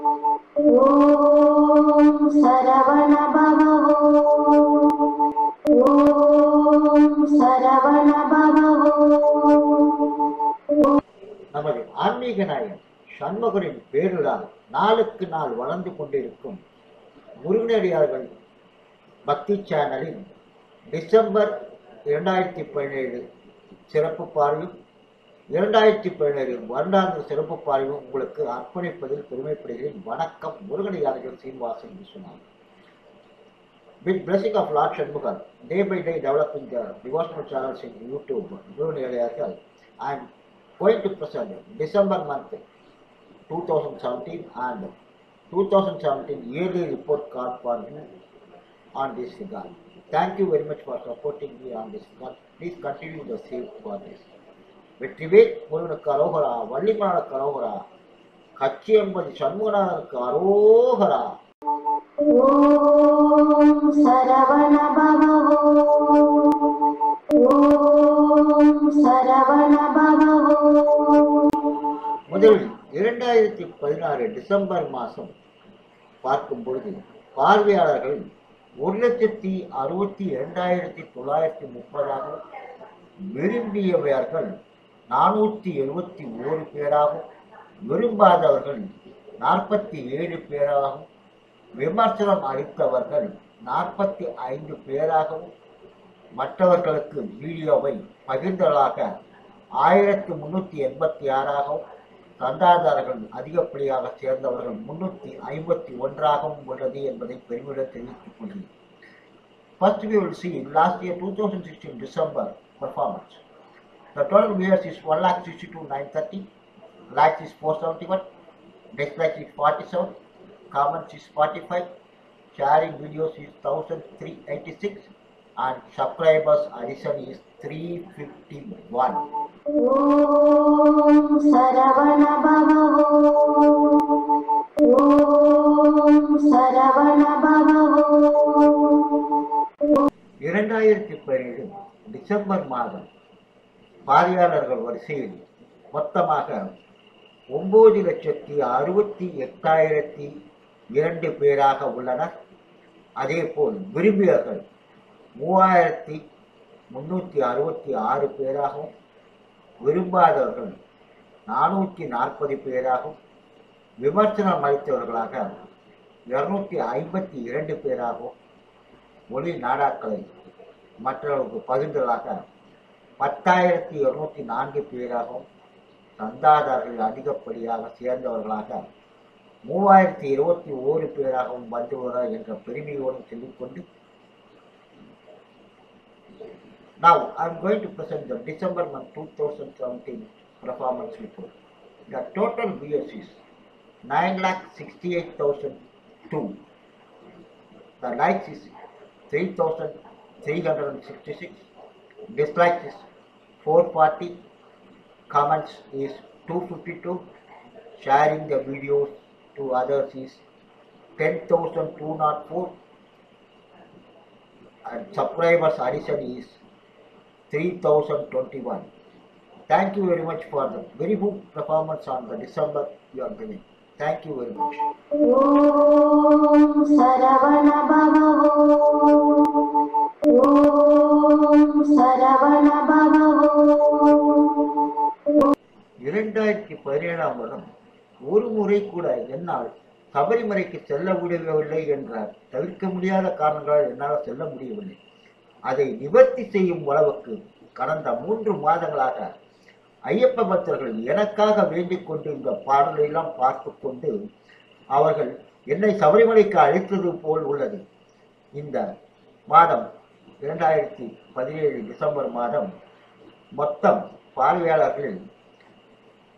ॐ सरवणभवो ॐ सरवणभवो நமது ஆன்மீக நாயகன் சண்முகரின் பேருளால் நாளுக்கு நாள் வளர்ந்து கொண்டிருக்கும் முருகனடியார்கள் பக்தி சேனலின் டிசம்பர் இரண்டாயிரத்தி பதினேழு சிறப்பு பார்வையும் இரண்டாயிரத்தி பதினேழு வருடாந்திர சிறப்பு பார்வையும் உங்களுக்கு அர்ப்பணிப்பதில் பெருமைப்படுகிறேன் வணக்கம் முருகனடியார்கள் Srinivasan Viswanathan With blessing of Lord Shanmugar, day by day developing the devotional channels in YouTube, Muruganadiyaர்கள், I am going to present December month 2017 and 2017 yearly report card for you on this regard. Thank you very much for supporting me on this regard. Please continue the same for this. வெற்றிவே முருகனுக்கு அரோகரா வள்ளிமலனுக்கு அரோகரா கச்சியம்பதி சண்முகநாதனுக்கு அரோகரா. ஓம் முதலில் இரண்டாயிரத்தி பதினாறு December மாதம் பார்க்கும் பொழுது பார்வையாளர்கள் ஒரு லட்சத்தி அறுபத்தி இரண்டாயிரத்தி தொள்ளாயிரத்தி முப்பதாக விரும்பியவர்கள் நானூற்றி எழுபத்தி ஓரு பேராகவும் விரும்பாதவர்கள் நாற்பத்தி ஏழு பேராகவும் விமர்சனம் அளித்தவர்கள் நாற்பத்தி ஐந்து பேராகவும் மற்றவர்களுக்கு வீடியோவை பகிர்ந்ததாக ஆயிரத்தி முன்னூற்றி எண்பத்தி ஆறாகவும் சந்தாதாரர்கள் அதிகப்படியாக சேர்ந்தவர்கள் முன்னூற்றி ஐம்பத்தி ஒன்றாகவும் உள்ளது என்பதை பெருமிடம் தெரிவித்துக் கொள்கிறேன் First we will see in last year 2016 December performance. The total years is 1 lakh 62 930, lakhs is 471, next is 47, Comments is 45, sharing videos is 1386 and subscribers addition is 351. Om Saravana Om பார்வையாளர்கள் வரிசையில் மொத்தமாக ஒம்பது லட்சத்தி அறுபத்தி எட்டாயிரத்தி இரண்டு பேராக உள்ளனர். அதேபோல் விரும்பியர்கள் மூவாயிரத்தி முன்னூற்றி அறுபத்தி ஆறு பேராகவும் விரும்பாதவர்கள் நானூற்றி நாற்பது பேராகவும் விமர்சனம் அளித்தவர்களாக இருநூற்றி ஐம்பத்தி இரண்டு பேராகவும் மொழி நாடாக்களை மற்றவர்களுக்கு பகிர்ந்ததாக பத்தாயிரத்தி இருநூத்தி நான்கு பேராகவும் சந்தாதாரர்கள் அதிகப்படியாக சேர்ந்தவர்களாக மூவாயிரத்தி இருபத்தி ஓரு பேராகவும் வந்துள்ளனர் என்ற பெருமையோடு சொல்லிக்கொண்டு Now, I am going to present the December month 2017 performance report. The total viewers is 9,68,002. The likes is 3,366. Dislikes is 440. Comments is 252. Sharing the videos to others is 10,204. And subscribers addition is 3021. Thank you very much for the very good performance on the December you are giving. Thank you very much. இரண்டாயிரத்தி பதினேழாம் வருடம் ஒரு முறை கூட என்னால் சபரிமலைக்கு செல்ல முடியவில்லை என்றார் தவிர்க்க முடியாத காரணங்களால் என்னால் செல்ல முடியவில்லை. அதை நிவர்த்தி செய்யும் அளவுக்கு கடந்த மூன்று மாதங்களாக ஐயப்ப பக்தர்கள் எனக்காக வேண்டிக் கொண்டு இந்த பாடலை எல்லாம் பார்த்து கொண்டு அவர்கள் என்னை சபரிமலைக்கு அழைத்தது போல் உள்ளது. இந்த மாதம் இரண்டாயிரத்தி பதினேழு டிசம்பர் மாதம் மொத்தம் பார்வையாளர்களில்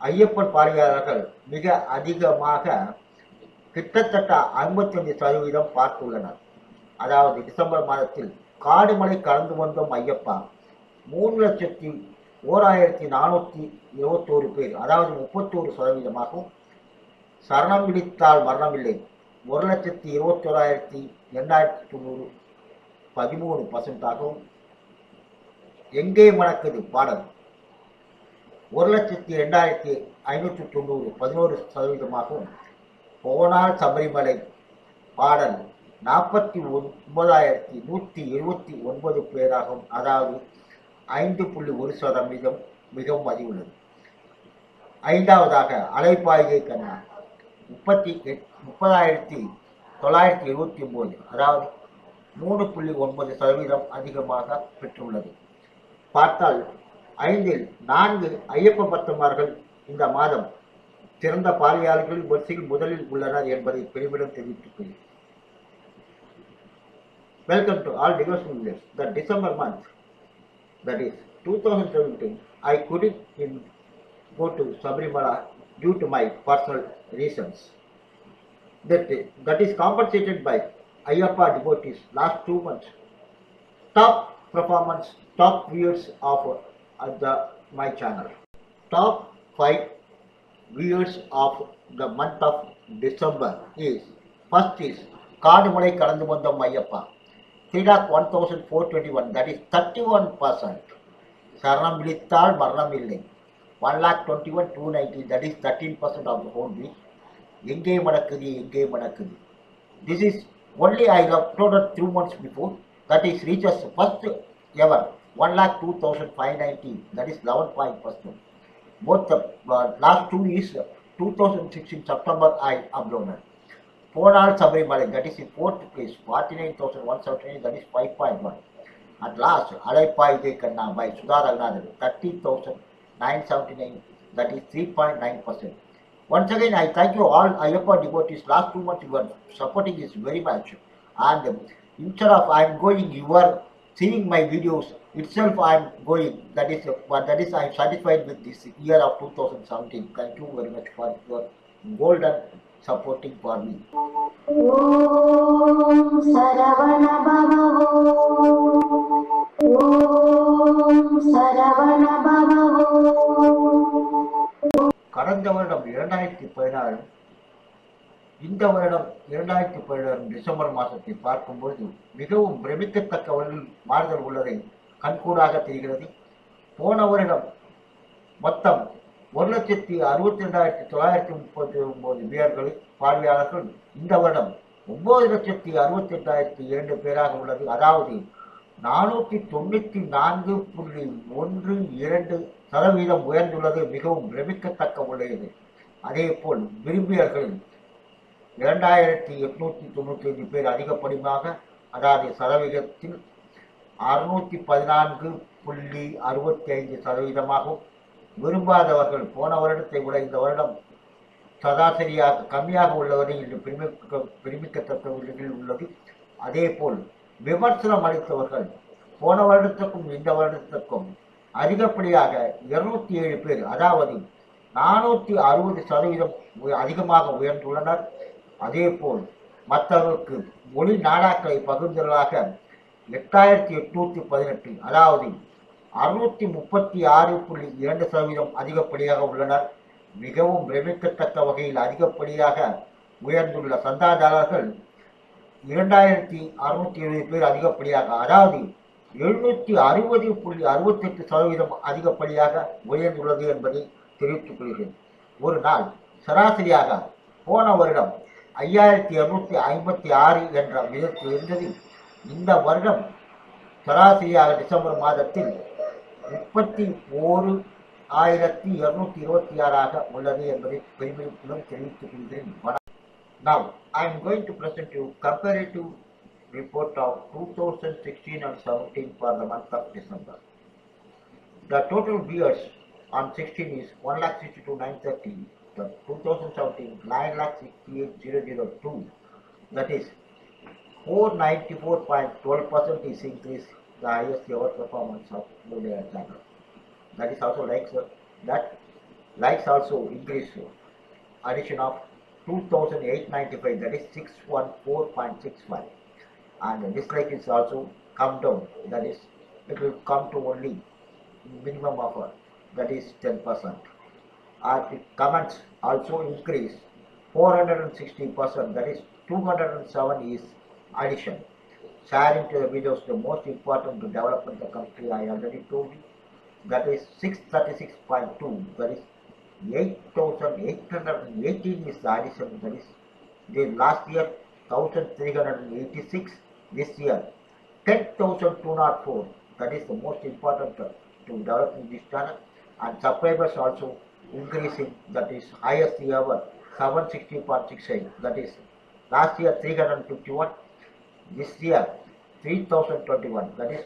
ஐயப்பன் பார்வையாளர்கள் மிக அதிகமாக கிட்டத்தட்ட ஐம்பத்தஞ்சு சதவீதம் பார்த்துள்ளனர். அதாவது டிசம்பர் மாதத்தில் காடுமலை கலந்து வந்தோம் ஐயப்பா. மூணு லட்சத்தி ஓராயிரத்தி நானூற்றி இருபத்தோரு பேர் அதாவது முப்பத்தோரு சதவீதமாகவும் சரணம் பிடித்தால் மரணமில்லை. ஒரு லட்சத்தி இருபத்தோராயிரத்தி எண்ணாயிரத்தி தொண்ணூறு பதிமூணு பர்சன்டாகவும் எங்கே மணக்குது பாடல்? ஒரு லட்சத்தி ரெண்டாயிரத்தி ஐநூற்றி தொண்ணூறு பதினோரு சதவீதமாகவும் போனால் சபரிமலை பாடல் நாற்பத்தி ஒன்பதாயிரத்தி நூற்றி எழுபத்தி ஒன்பது பேராகும். அதாவது ஐந்து புள்ளி ஒரு சதவீதம் மிகவும் அதிகுள்ளது ஐந்தாவதாக அலைப்பாய்கை கண்ணா முப்பத்தி எட் முப்பதாயிரத்தி தொள்ளாயிரத்தி எழுபத்தி ஒம்பது அதாவது மூணு புள்ளி ஒன்பது சதவீதம் அதிகமாக பெற்றுள்ளது பார்த்தால் ஐந்தில் நான்கு ஐயப்ப பக்தமார்கள் இந்த மாதம் சிறந்த பார்வையாளர்கள் வரிசையில் முதலில் உள்ளனர் என்பதை பெருமிடம் தெரிவித்துள்ளது welcome to all devotional leaders the December month that is two thousand seventeen I couldn't in go to Sabrimala due to my personal reasons that that is compensated by Ayyappa devotees last two months top performance, top viewers of at the my channel top five viewers of the month of December is first is காடுமலை கடந்து வந்த Ayyappa three lakh one thousand four twenty one that is thirty one percent சரணம் விழித்தால் மரணம் இல்லை. One lakh twenty one two ninety that is thirteen percent of the whole எங்கே மடக்குது எங்கே மடக்குது? This is only I uploaded two months before. That is reaches first ever 1 lakh 2590 that is 11.1% both the uh, last two is 2016 September I uploaded. Four hour summary that is in fourth place 49,179 that is 5.1 at last Alaipaide Kanna by Sudha Raghunathan 30,979 that is 3.9 percent. Once again, I thank you all Ayappa devotees. Last two months you were supporting us very much. And instead of I am going, you are seeing my videos itself I am going. That is, but that is I am satisfied with this year of 2017. Thank you very much for your golden supporting for me. Om Saravana Bhava Om Saravana Bhava கடந்த வருடம் இரண்டாயிரத்தி பதினாறு இந்த வருடம் இரண்டாயிரத்தி பதினாறு December மாதத்தை பார்க்கும்போது மிகவும் பிரமிக்கத்தக்க மாறுதல் உள்ளதை கண்கூடாக தெரிகிறது. போன வருடம் மொத்தம் ஒரு லட்சத்தி அறுபத்தி ரெண்டாயிரத்தி தொள்ளாயிரத்தி முப்பத்தி ஒன்பது பேர்கள் பார்வையாளர்கள் இந்த வருடம் ஒன்பது லட்சத்தி அறுபத்தி எட்டாயிரத்தி இரண்டு பேராக உள்ளது. அதாவது நானூற்றி தொண்ணூற்றி நான்கு புள்ளி ஒன்று இரண்டு சதவீதம் உயர்ந்துள்ளது மிகவும் பிரமிக்கத்தக்க உள்ளது அதே போல் விரும்பியர்கள் இரண்டாயிரத்தி எட்நூத்தி தொண்ணூற்றி ஐந்து பேர் அதிகப்படியாக அதாவது சதவீதத்தில் அறுநூற்றி பதினான்கு புள்ளி அறுபத்தி ஐந்து சதவீதமாகவும் விரும்பாதவர்கள் போன வருடத்தை விட இந்த வருடம் சராசரியாக கம்மியாக உள்ளவரை இன்று பிரிமிக்க பிரிமிக்கத்தக்க நிலையில் உள்ளது. அதே போல் விமர்சனம் அளித்தவர்கள் போன வருடத்துக்கும் இந்த வருடத்துக்கும் அதிகப்படியாக இருநூத்தி ஏழு பேர் அதாவது நானூற்றி அறுபது சதவீதம் உய- அதிகமாக உயர்ந்துள்ளனர். அதேபோல் மற்றவர்களுக்கு மொழி நாடாக்களை பகிர்ந்ததாக எட்டாயிரத்தி எட்நூத்தி பதினெட்டு அதாவது அறுநூத்தி முப்பத்தி ஆறு புள்ளி இரண்டு சதவீதம் அதிகப்படியாக உள்ளனர். மிகவும் பிரமிக்கத்தக்க வகையில் அதிகப்படியாக உயர்ந்துள்ள சந்தாதாரர்கள் இரண்டாயிரத்தி அறுநூத்தி எழுபது பேர் அதிகப்படியாக அதாவது எழுநூற்றி அறுபது புள்ளி அறுபத்தெட்டு சதவீதம் அதிகப்படியாக உயர்ந்துள்ளது என்பதை தெரிவித்துக் கொள்கிறேன். ஒரு நாள் சராசரியாக போன வருடம் ஐயாயிரத்தி இருநூத்தி ஐம்பத்தி ஆறு என்ற விதத்தில் இருந்தது. இந்த வருடம் சராசரியாக டிசம்பர் மாதத்தில் முப்பத்தி ஓரு ஆயிரத்தி இருநூத்தி இருபத்தி ஆறாக உள்ளது என்பதை பெருமையுடன் தெரிவித்துக் கொள்கிறேன். வணக்கம். Now, I am going to present you comparative report of 2016 and 17 for the month of December. The total viewers on 16 is 1,62,930. The 2017 9,68,002. That is 494.12% is increase, the highest ever performance of Mudaya channel. That is also likes uh, that likes also increase addition of 2895 that is 614.65 and dislike is also come down. That is it will come to only minimum offer uh, that is 10 percent. And comments also increase 460 percent that is 207 is addition. Sharing to the videos the most important to development the country i already told you. That is 636.2 that is 8818 is the addition that is Then last year 1386, this year 10,204. That is the most important uh, to developing this channel. And subscribers also increasing, that is highest ever 760.68. That is last year 351, this year 3021. That is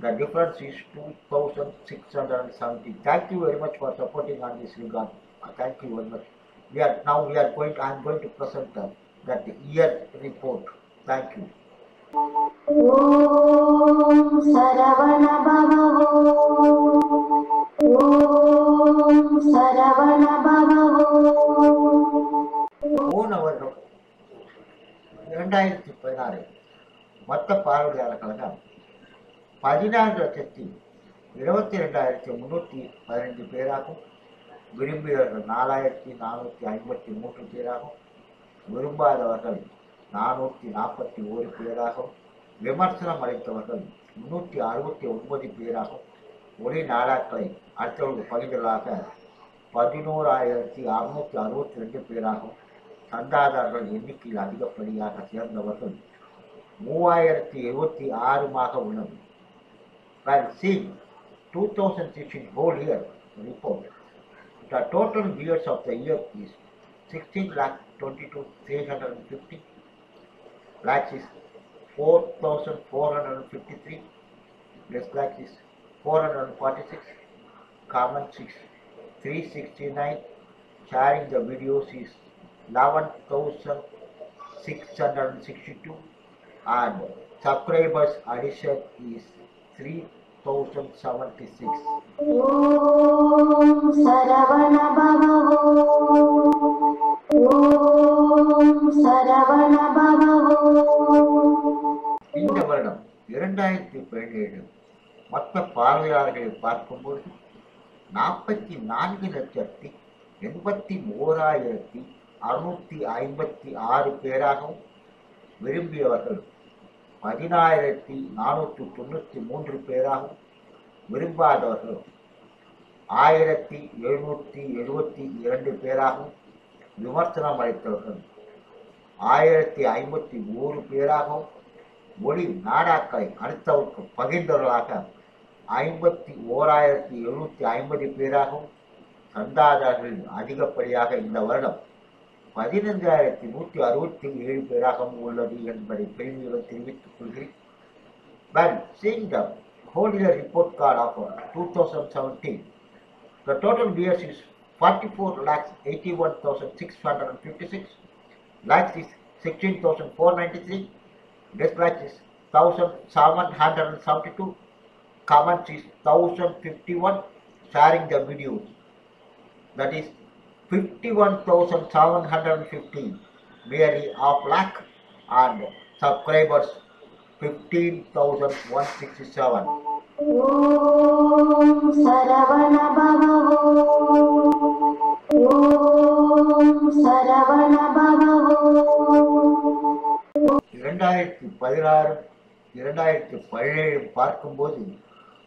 the difference is 2670. Thank you very much for supporting on this regard. Uh, Thank you very much. We are now we are going. I am going to present uh, that year report. Thank you. இரண்டாயிரத்தி பதினாறு மொத்த பார்வையாளர் கழகம் பதினாறு லட்சத்தி இருபத்தி ரெண்டாயிரத்தி முன்னூத்தி பதினஞ்சு பேராகும் விரும்பியவர்கள் நாலாயிரத்தி நானூத்தி ஐம்பத்தி மூன்று பேராகும் விரும்பாதவர்கள் நானூற்றி நாற்பத்தி ஒரு பேராகும் விமர்சனம் அளித்தவர்கள் முன்னூற்றி அறுபத்தி ஒன்பது பேராகும் ஒளி நாடாக்களை அடுத்தவர்கள் பகிர்ந்தலாக பதினோராயிரத்தி அறுநூற்றி அறுபத்தி ரெண்டு பேராகும் சந்தாதாரர்கள் எண்ணிக்கையில் அதிகப்படியாக சேர்ந்தவர்கள் மூவாயிரத்தி எழுபத்தி ஆறுமாக உள்ளது While seeing 2016 whole year report, the total viewers of the year is 16 lakh 22 350 lakhs is 4,453 dislikes is 446 comments is 369 sharing the videos is 11,662 and subscribers addition is 3076 இந்த வருடம் இரண்டாயிரத்தி பதினேழு மொத்த பார்வையாளர்களை பார்க்கும்போது நாற்பத்தி நான்கு லட்சத்தி எண்பத்தி ஓராயிரத்தி அறுநூத்தி ஐம்பத்தி ஆறு பேராகவும் விரும்பியவர்கள் பதினாயிரத்தி நானூற்றி தொண்ணூற்றி மூன்று பேராகவும் விரும்பாதவர்கள் ஆயிரத்தி எழுநூற்றி எழுபத்தி இரண்டு பேராகவும் விமர்சனம் அளித்தவர்கள் ஆயிரத்தி ஐம்பத்தி ஓரு பேராகவும் ஒளி நாடாக்களை அடுத்தவருக்கு பகிர்ந்தவர்களாக ஐம்பத்தி ஓராயிரத்தி எழுநூத்தி ஐம்பது பேராகவும் சந்தாதாரர்கள் அதிகப்படியாக இந்த வருடம் பதினைந்தாயிரத்தி நூற்றி அறுபத்தி ஏழு பேராகவும் உள்ளது என்பதை பெருமையுடன் தெரிவித்துக் கொள்கிறேன். Well, seeing the whole year report card of uh, 2017, the total viewers 44 lakhs 81,656, likes is 16,493, dislikes is 1,772, comments is 1,051, sharing the videos, that is 51,750, merely half lakh, and subscribers 15,167. இரண்டாயிரத்தி பதினாறு இரண்டாயிரத்தி பதினேழு பார்க்கும்போது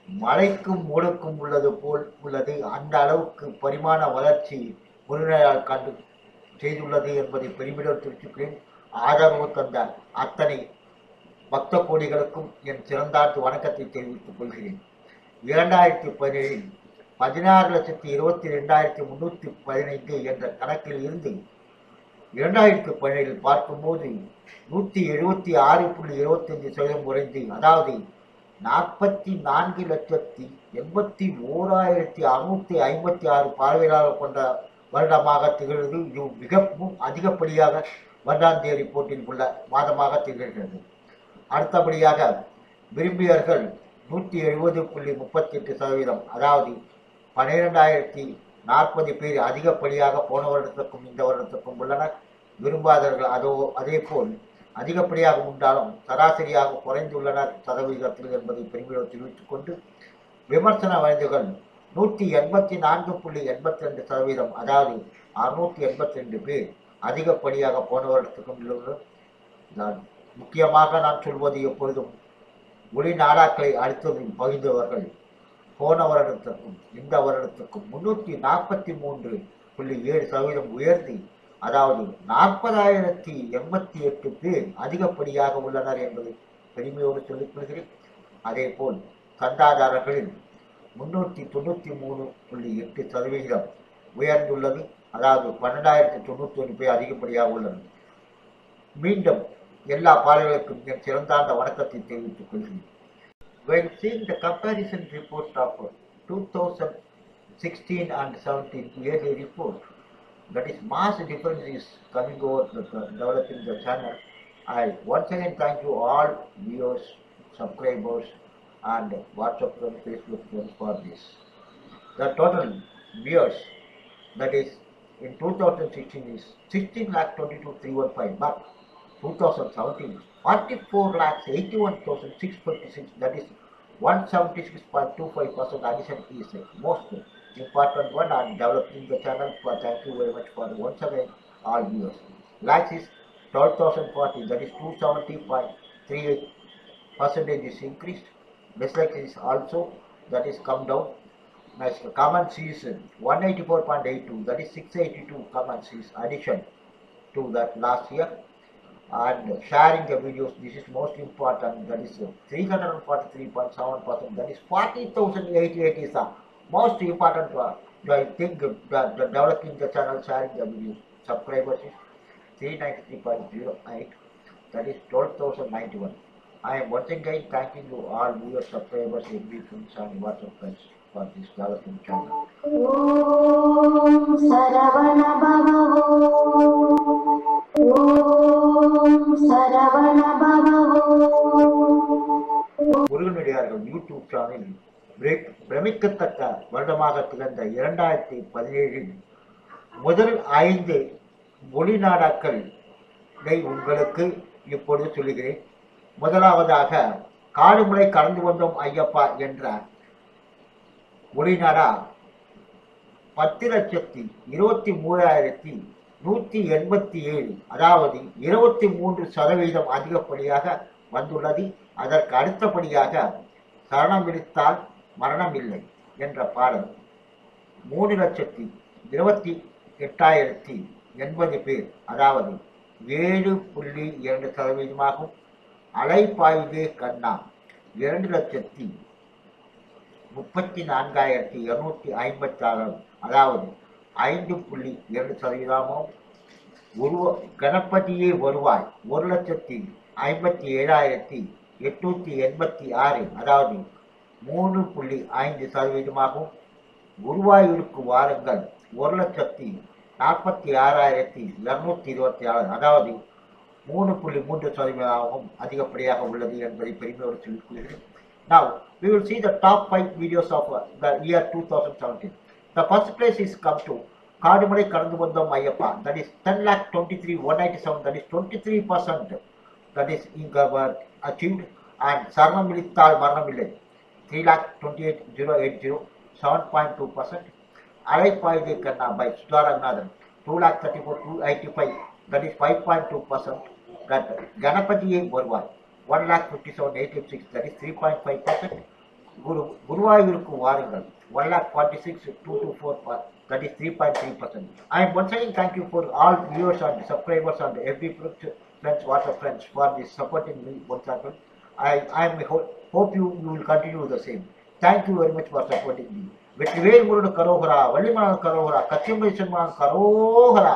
மழைக்கும் மூடக்கும் உள்ளது போல் உள்ளது. அந்த அளவுக்கு பரிமாண வளர்ச்சி முருகையால் கண்டு செய்துள்ளது என்பதை பெருமிடம் தெரிவித்துக்கிறேன். ஆதரவு தந்த அத்தனை பக்த கோடிகளுக்கும் என் சிறந்தாட்டு வணக்கத்தை தெரிவித்துக் கொள்கிறேன். இரண்டாயிரத்தி பதினேழில் பதினாறு லட்சத்தி இருபத்தி ரெண்டாயிரத்தி முந்நூற்றி பதினைந்து என்ற கணக்கில் இருந்து இரண்டாயிரத்தி பதினேழில் பார்க்கும்போது நூற்றி எழுபத்தி ஆறு புள்ளி இருபத்தஞ்சு சதவீதம் குறைந்து அதாவது நாற்பத்தி நான்கு லட்சத்தி எண்பத்தி ஓராயிரத்தி அறுநூத்தி ஐம்பத்தி ஆறு பார்வையாளர் கொண்ட வருடமாக திகழ்கிறது. இது மிகவும் அதிகப்படியாக வருடாந்திய ரிப்போர்ட்டில் உள்ள மாதமாக திகழ்கிறது. அடுத்தபடியாக விரும்பியவர்கள் நூற்றி எழுபது புள்ளி முப்பத்தி எட்டு சதவீதம் அதாவது பன்னிரெண்டாயிரத்தி நாற்பது பேர் அதிகப்படியாக போன வருடத்துக்கும் இந்த வருடத்துக்கும் உள்ளனர். விரும்பாதவர்கள் அதோ அதே போல் அதிகப்படியாக உண்டாலும் சராசரியாக குறைந்துள்ளனர் சதவீதத்தில் என்பதை பெருமிடம் தெரிவித்துக் கொண்டு விமர்சன வயதுகள் நூற்றி எண்பத்தி நான்கு புள்ளி எண்பத்தி ரெண்டு சதவீதம் அதாவது அறுநூற்றி எண்பத்தி ரெண்டு பேர் அதிகப்படியாக போன வருடத்துக்கும் நான் முக்கியமாக நான் சொல்வது எப்பொழுதும் ஒளி நாடாக்களை அடுத்தது பகிர்ந்தவர்கள் போன வருடத்திற்கும் இந்த வருடத்திற்கும் முன்னூற்றி நாற்பத்தி மூன்று புள்ளி ஏழு சதவீதம் உயர்த்தி அதாவது நாற்பதாயிரத்தி எண்பத்தி எட்டு பேர் அதிகப்படியாக உள்ளனர் என்பதை பெருமையோடு சொல்லிக் கொள்கிறேன். அதே போல் சந்தாதாரர்களில் முன்னூற்றி தொண்ணூற்றி மூணு புள்ளி எட்டு சதவிகிதம் உயர்ந்துள்ளது. அதாவது பன்னெண்டாயிரத்தி தொண்ணூற்றி ஒன்று பேர் அதிகப்படியாக உள்ளது மீண்டும் எல்லா பாடல்களுக்கும் மிக சிறந்தாந்த வணக்கத்தை தெரிவித்துக் கொள்கிறேன். When seeing the comparison report of 2016 and 17 yearly report, that is mass difference is coming over the, the developing the channel. I once again thank you all viewers, subscribers, and WhatsApp friends, Facebook friends for this. The total viewers that is in 2016 is 16 lakh 22 315 but 2017 is 44 lakhs 81,656 that is 176.25 percent addition is most important one. And developing the channel for thank you very much for once again all viewers. Lakhs is 12,040 that is 270.38 percentage is increased. Dislikes is also that is come down. Next, comments is 184.82, that is 682 comments is addition to that last year and sharing the videos. This is most important. That is 343.7%. That is 40,088 is the most important uh, I think that developing the channel, sharing the videos. Subscribers is 393.08. That is 12,091. I am once again thanking you all your subscribers, every friends and WhatsApp friends for this developing channel. Om Saravana முருகனடியார்கள் YouTube சேனலில் பிரமிக்கத்தக்க வருடமாக திகழ்ந்த இரண்டாயிரத்தி பதினேழில் முதல் ஐந்து மொழி நாடாக்களை உங்களுக்கு இப்பொழுது சொல்லுகிறேன். முதலாவதாக காடுமுறை கடந்து வந்தோம் ஐயப்பா என்ற மொழி நாடா பத்து லட்சத்தி இருபத்தி மூவாயிரத்தி நூற்றி எண்பத்தி ஏழு அதாவது இருபத்தி மூன்று சதவீதம் அதிகப்படியாக வந்துள்ளது. அதற்கு அடுத்தபடியாக சரணம் விடுத்தால் மரணம் இல்லை என்ற பாடல். மூணு லட்சத்தி இருபத்தி எட்டாயிரத்தி எண்பது பேர் அதாவது ஏழு புள்ளி இரண்டு சதவீதமாகும். அலைப்பாய்வே கண்ணா இரண்டு லட்சத்தி முப்பத்தி நான்காயிரத்தி இருநூற்றி ஐம்பத்தி ஆறு அதாவது ஐந்து புள்ளி இரண்டு சதவீதமும் உருவ கணபதியே வருவாய் ஒரு லட்சத்தி ஐம்பத்தி ஏழாயிரத்தி எட்நூத்தி எண்பத்தி ஆறு அதாவது மூணு புள்ளி ஐந்து சதவீதமாகவும் குருவாயூருக்கு வாருங்கள் ஒரு லட்சத்தி நாற்பத்தி ஆறாயிரத்தி இரநூத்தி இருபத்தி ஆறு அதாவது மூணு புள்ளி மூன்று சதவீதமாகவும் அதிகப்படியாக உள்ளது என்பதை பெருமையோடு சொல்லிக் கொள்கிறேன் Now, we will see the top five videos of uh, the year 2017. The first place is come to Kadamade Karandubandam Ayappa, that is 10 lakh 23 197, that is 23 percent that is in, uh, achieved, and Sarna Milital Marna Village 3 lakh 28080, 7.2 percent. Alaipai Kanna by Sudaranathan 2 lakh 34 285, that is 5.2 percent. That Ganapati Borwal 1 lakh 57 886, that is 3.5 percent. Guru Guruvayurku Warangal one lakh forty six two two four that is three point three percent. I am once again thank you for all viewers and subscribers and every friends, water friends for this supporting me once again. I I am hope you you will continue the same. Thank you very much for supporting me. వెట్టి వేలు karohara కరోహరా వల్లిమాన కరోహరా కత్యం వేసిన కరోహరా